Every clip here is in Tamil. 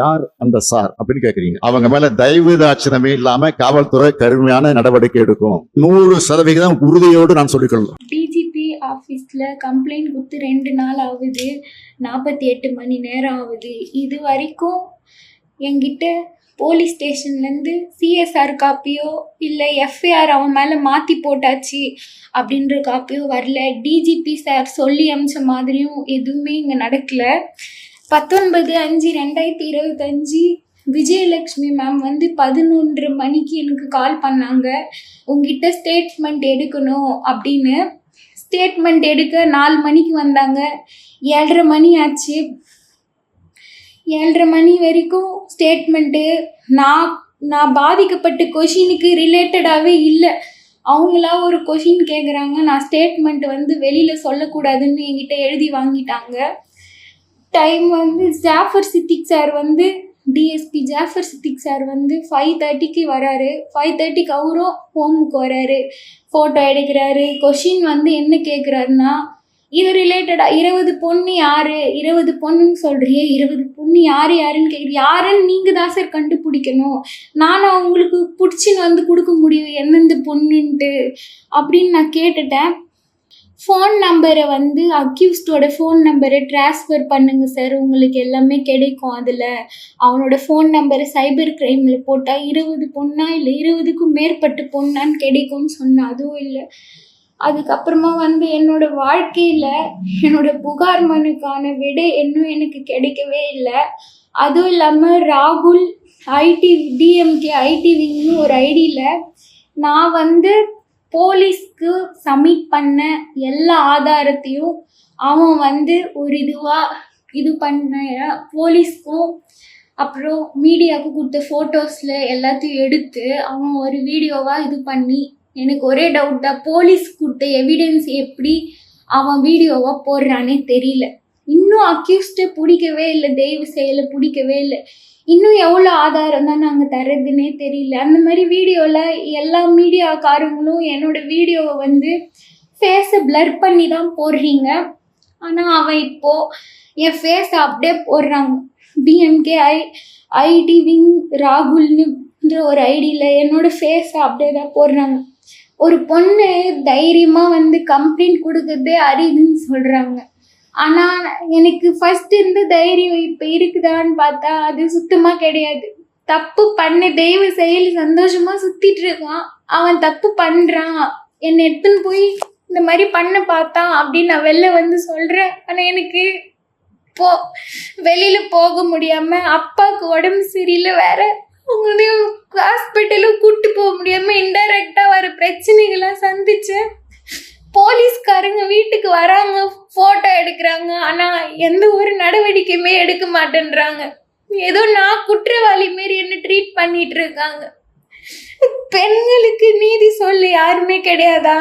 யார் அந்த சார் அப்படின்னு கேக்குறீங்க. அவங்க மேல தயவு தாட்சணமே இல்லாம காவல்துறை கடுமையான நடவடிக்கை எடுக்கும். நூறு சதவிகிதம் உறுதியோடு நான் சொல்லிக்கொள்ளும். டிஜிபி ஆஃபீஸில் கம்ப்ளைண்ட் கொடுத்து ரெண்டு நாள் ஆகுது. நாற்பத்தி எட்டு மணி நேரம் ஆகுது. இது வரைக்கும் என்கிட்ட போலீஸ் ஸ்டேஷன்லேருந்து சிஎஸ்ஆர் காப்பியோ இல்லை எஃப்ஐஆர் அவன் மேலே மாற்றி போட்டாச்சு அப்படின்ற காப்பியோ வரல. டிஜிபி சார் சொல்லி அமிச்ச மாதிரியும் எதுவுமே இங்கே நடக்கலை. பத்தொன்பது அஞ்சு ரெண்டாயிரத்தி இருபத்தஞ்சு விஜயலக்ஷ்மி மேம் வந்து பதினொன்று மணிக்கு எனக்கு கால் பண்ணாங்க. உங்ககிட்ட ஸ்டேட்மெண்ட் எடுக்கணும் அப்படின்னு. ஸ்டேட்மெண்ட் எடுக்க நாலு மணிக்கு வந்தாங்க. ஏழரை மணி ஆச்சு. ஏழரை மணி வரைக்கும் ஸ்டேட்மெண்ட்டு நான் நான் பாதிக்கப்பட்ட கொஷினுக்கு ரிலேட்டடாகவே இல்லை. அவங்களா ஒரு கொஷின் கேட்குறாங்க நான் ஸ்டேட்மெண்ட் வந்து வெளியில் சொல்லக்கூடாதுன்னு என்கிட்ட எழுதி வாங்கிட்டாங்க. டைம் வந்து ஜாஃபர் சித்திக் சார் வந்து டிஎஸ்பி ஜாஃபர் சித்திக் சார் வந்து ஃபைவ் தேர்ட்டிக்கு வராரு. ஃபைவ் தேர்ட்டிக்கு அவரும் ஹோமுக்கு வராரு. ஃபோட்டோ எடுக்கிறாரு. கொஷின் வந்து என்ன கேட்குறாருன்னா இது ரிலேட்டடாக இருபது பொண்ணு யாரு? இருபது பொண்ணுன்னு சொல்கிறியே இருபது பொண்ணு யார் யாருன்னு கேட்குறீ யாருன்னு நீங்கள் தான் சார் கண்டுபிடிக்கணும். நானும் அவங்களுக்கு பிடிச்சின்னு வந்து கொடுக்க முடியும் எந்தெந்த பொண்ணுன்ட்டு அப்படின்னு நான் கேட்டுட்டேன். ஃபோன் நம்பரை வந்து அக்யூஸ்டோட ஃபோன் நம்பரை ட்ரான்ஸ்ஃபர் பண்ணுங்க சார் உங்களுக்கு எல்லாமே கிடைக்கும் அதில். அவனோட ஃபோன் நம்பரை சைபர் கிரைமில் போட்டால் இருபது பொண்ணா இல்லை இருபதுக்கும் மேற்பட்ட பொண்ணான்னு கிடைக்கும்னு சொன்னேன் அதுவும் இல்லை. அதுக்கப்புறமா வந்து என்னோட வாழ்க்கையில் என்னோட புகார் மனுக்கான விடை இன்னும் எனக்கு கிடைக்கவே இல்லை. அதுவும் இல்லாமல் ராகுல் ஐடி டிஎம்கே ஐடி விங்னு ஒரு ஐடியில் நான் வந்து போலீஸ்க்கு சப்மிட் பண்ண எல்லா ஆதாரத்தையும் அவன் வந்து ஒரு இதுவாக இது பண்ண போலீஸ்க்கும் அப்புறம் மீடியாவுக்கு கொடுத்த ஃபோட்டோஸில் எல்லாத்தையும் எடுத்து அவன் ஒரு வீடியோவாக இது பண்ணி எனக்கு ஒரே டவுட் தான் போலீஸ் கொடுத்த எவிடன்ஸ் எப்படி அவன் வீடியோவாக போடுறானே தெரியல. இன்னும் அக்யூஸ்டை பிடிக்கவே இல்லை தெய்வ செயலை பிடிக்கவே இல்லை. இன்னும் எவ்வளோ ஆதாரம் தான் நாங்கள் தர்றதுன்னே தெரியல. அந்த மாதிரி வீடியோவில் எல்லா மீடியாக்காரங்களும் என்னோட வீடியோவை வந்து ஃபேஸை பிளர் பண்ணி தான் போடுறீங்க. ஆனால் அவன் இப்போது என் ஃபேஸை அப்படியே போடுறாங்க. டிஎம்கே ஐ ஐடி விங் ராகுல்னுன்ற ஒரு ஐடியில் என்னோடய ஃபேஸை அப்படியே தான் போடுறாங்க. ஒரு பொண்ணு தைரியமாக வந்து கம்ப்ளைண்ட் கொடுக்கறதே அறிவுன்னு சொல்கிறாங்க ஆனால் எனக்கு ஃபர்ஸ்ட் இருந்த தைரியம் இப்போ இருக்குதான்னு பார்த்தா அது சுத்தமாக கிடையாது. தப்பு பண்ண தெய்வ செயல் சந்தோஷமாக சுற்றிட்டு இருக்கான். அவன் தப்பு பண்ணுறான் என்னை எடுத்துன்னு போய் இந்த மாதிரி பண்ண பார்த்தான் அப்படின்னு நான் வெளில வந்து சொல்கிறேன் ஆனால் எனக்கு போ வெளியில் போக முடியாமல் அப்பாவுக்கு உடம்பு சரியில்லை வேற. அவங்களையும் ஹாஸ்பிட்டலும் கூப்பிட்டு போக முடியாமல் இன்டைரக்டாக வர பிரச்சனைகள்லாம் சந்திச்சேன். போலீஸ்காரங்க வீட்டுக்கு வராங்க ஃபோட்டோ எடுக்கிறாங்க. ஆனால் எந்த ஒரு நடவடிக்கையுமே எடுக்க மாட்டேன்றாங்க. ஏதோ நான் குற்றவாளி மாரி என்ன ட்ரீட் பண்ணிட்டு இருக்காங்க பெண்களுக்கு நீதி சொல்ல யாருமே கிடையாதா?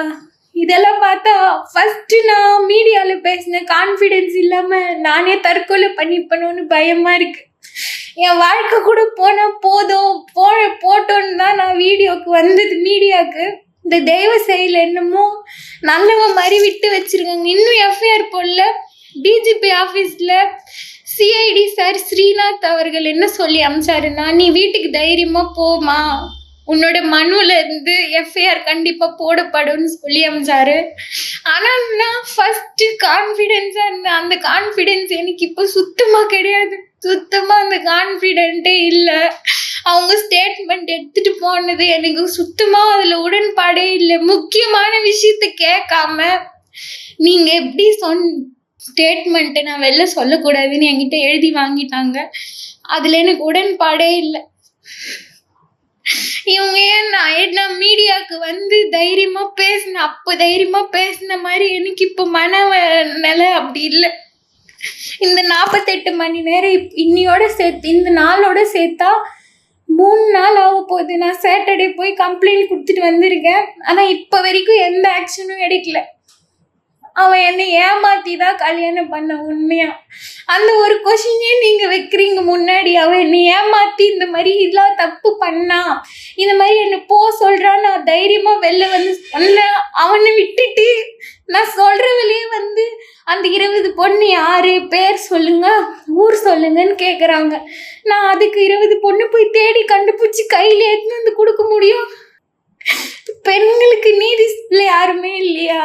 இதெல்லாம் பார்த்தா ஃபர்ஸ்ட் நான் மீடியாவில் பேசின கான்ஃபிடென்ஸ் இல்லாமல் நானே தற்கொலை பண்ணிப்பணும்னு பயமா இருக்கு. என் வாழ்க்கை கூட போனால் போதும். போ போட்டோன்னு தான் நான் வீடியோக்கு வந்தது மீடியாவுக்கு இந்த தெய்வ செயல் என்னமோ நல்லவ மாதிரி விட்டு வச்சிருக்காங்க. இன்னும் எஃப்ஐஆர் போடல. டிஜிபி ஆஃபீஸில் சிஐடி சார் ஸ்ரீநாத் அவர்கள் என்ன சொல்லி அமிச்சாருன்னா நீ வீட்டுக்கு தைரியமாக போமா உன்னோட மனுவில் இருந்து எஃப்ஐஆர் கண்டிப்பாக போடப்படும்னு சொல்லி அமிச்சாரு. ஆனால் நான் ஃபஸ்ட்டு கான்ஃபிடென்ஸாக இருந்தேன். அந்த கான்ஃபிடென்ஸ் எனக்கு இப்போ சுத்தமாக கிடையாது. சுத்தமாக அந்த கான்ஃபிடென்ட்டே இல்லை. அவங்க ஸ்டேட்மெண்ட் எடுத்துட்டு போனது எனக்கு சுத்தமாக அதில் உடன்பாடே இல்லை. முக்கியமான விஷயத்த கேட்காம நீங்கள் எப்படி சொன் ஸ்டேட்மெண்ட்டை நான் வெளில சொல்லக்கூடாதுன்னு என்கிட்ட எழுதி வாங்கிட்டாங்க. அதில் எனக்கு உடன்பாடே இல்லை. இவங்க ஏன் நான் நான் மீடியாவுக்கு வந்து தைரியமாக பேசினேன் அப்போ தைரியமாக பேசின மாதிரி எனக்கு இப்போ மன நிலை அப்படி இல்லை. இந்த நாற்பத்தெட்டு மணி நேரம் இப் இன்னியோட சேர்த்து இந்த நாளோட சேர்த்தா மூணு நாள் ஆக போகுது. நான் சாட்டர்டே போய் கம்ப்ளைண்ட் கொடுத்துட்டு வந்திருக்கேன். ஆனால் இப்போ வரைக்கும் எந்த ஆக்ஷனும் எடுக்கல. அவன் என்னை ஏமாத்தி தான் கல்யாணம் பண்ண உண்மையா? அந்த ஒரு கொஷினே நீங்க வைக்கிறீங்க முன்னாடி? அவன் என்னை ஏமாத்தி இந்த மாதிரி இதெல்லாம் தப்பு பண்ணா? இந்த மாதிரி என்னை போ சொல்றான் நான் தைரியமா வெளில வந்து சொன்னேன் அவனை விட்டுட்டு நான் சொல்றதுலயே வந்து அந்த இருபது பொண்ணு யாரு? பேர் சொல்லுங்க ஊர் சொல்லுங்கன்னு கேட்குறாங்க நான் அதுக்கு இருபது பொண்ணு போய் தேடி கண்டுபிடிச்சி கையில் எடுத்துன்னு வந்து கொடுக்க முடியும்? பெண்களுக்கு நீதி யாருமே இல்லையா?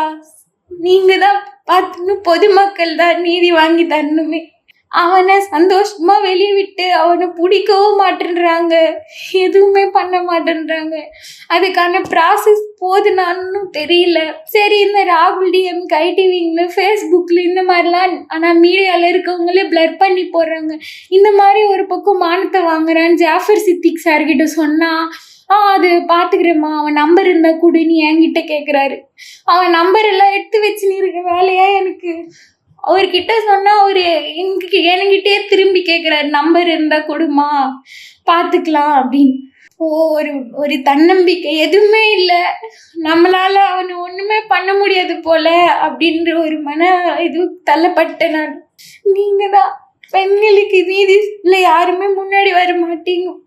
நீங்க தான் பார்த்து பொதுமக்கள் தான் நீதி வாங்கி தரணுமே. அவனை சந்தோஷமா வெளியே விட்டு அவனை பிடிக்கவும் மாட்டேன்றாங்க. எதுவுமே பண்ண மாட்டேன்றாங்க. அதுக்கான ப்ராசஸ் போதுனான்னு தெரியல. சரி இந்த ராகுல் டிஎம் கை டிவிங்ல ஃபேஸ்புக்கில் இந்த மாதிரிலாம் ஆனால் மீடியாவில் இருக்கவங்களே பிளர் பண்ணி போடுறாங்க. இந்த மாதிரி ஒரு பக்கம் மானத்தை வாங்குறான் ஜாஃபர் சித்திக் சார்கிட்ட சொன்னா ஆ அது பார்த்துக்கிறேம்மா அவன் நம்பர் இருந்தால் கூட நீ என்கிட்ட கேட்குறாரு அவன் நம்பர் எல்லாம் எடுத்து வச்சுன்னு இருக்க வேலையா எனக்கு? அவர்கிட்ட சொன்னா அவரு எங்க என்கிட்டயே திரும்பி கேட்குறாரு நம்பர் இருந்தா கொடுமா பார்த்துக்கலாம் அப்படின்னு. ஓ ஒரு ஒரு தன்னம்பிக்கை எதுவுமே இல்லை. நம்மளால அவனை ஒண்ணுமே பண்ண முடியாது போல அப்படின்ற ஒரு மன இது தள்ளப்பட்ட நான். நீங்க தான் பெண்களுக்கு நீதி இல்லை யாருமே முன்னாடி வர மாட்டீங்க.